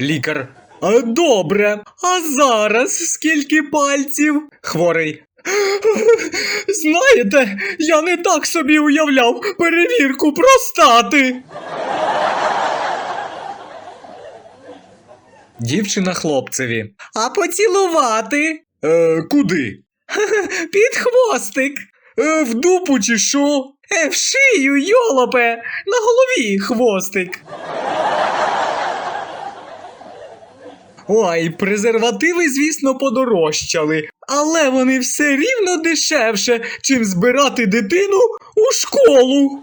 Лікар. Добре. А зараз скільки пальців? Хворий. Знаєте, я не так собі уявляв перевірку простати. Дівчина хлопцеві. А поцілувати? Е, куди? Під хвостик. Е, в дупу чи що? Е, в шию, йолопе! На голові хвостик. Ой, презервативи, звісно, подорожчали, але вони все рівно дешевше, чим збирати дитину у школу.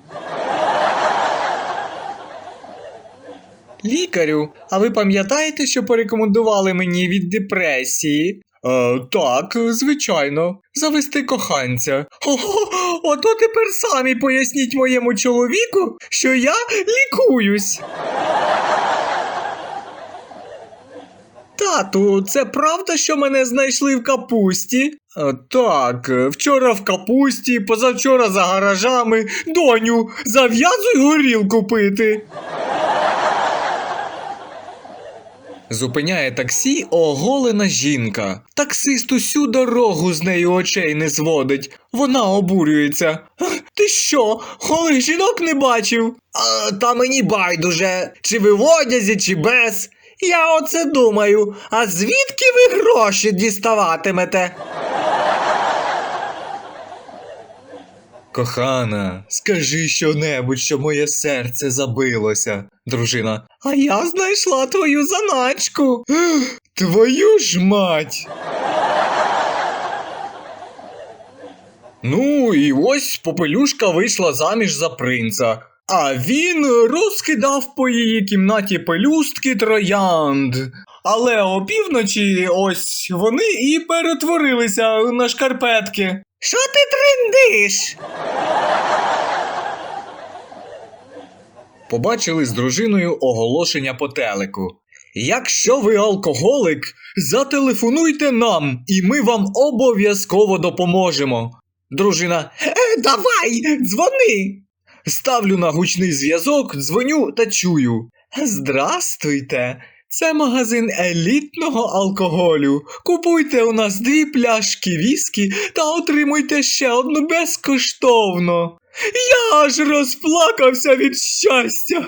Лікарю, а ви пам'ятаєте, що порекомендували мені від депресії? Е, так, звичайно, завести коханця. Ого, ото тепер самі поясніть моєму чоловіку, що я лікуюсь. Тату, це правда, що мене знайшли в капусті? Е, так, е, вчора в капусті, позавчора за гаражами. Доню, зав'язуй горілку пити. Зупиняє таксі оголена жінка. Таксист усю дорогу з нею очей не зводить. Вона обурюється. Ти що, голих жінок не бачив? А, та мені байдуже, чи ви в одязі, чи без. Я оце думаю, а звідки ви гроші діставатимете? Кохана, скажи щонебудь, що моє серце забилося. Дружина. А я знайшла твою заначку. Твою ж мать. Ну, і ось попелюшка вийшла заміж за принца. А він розкидав по її кімнаті пелюстки троянд. Але опівночі ось вони і перетворилися на шкарпетки. Що ти триндиш? Побачили з дружиною оголошення по телеку. Якщо ви алкоголик, зателефонуйте нам, і ми вам обов'язково допоможемо. Дружина. «Е, давай, дзвони. Ставлю на гучний зв'язок, дзвоню та чую. Здрастуйте. Це магазин елітного алкоголю. Купуйте у нас дві пляшки віскі та отримуйте ще одну безкоштовно. Я аж розплакався від щастя.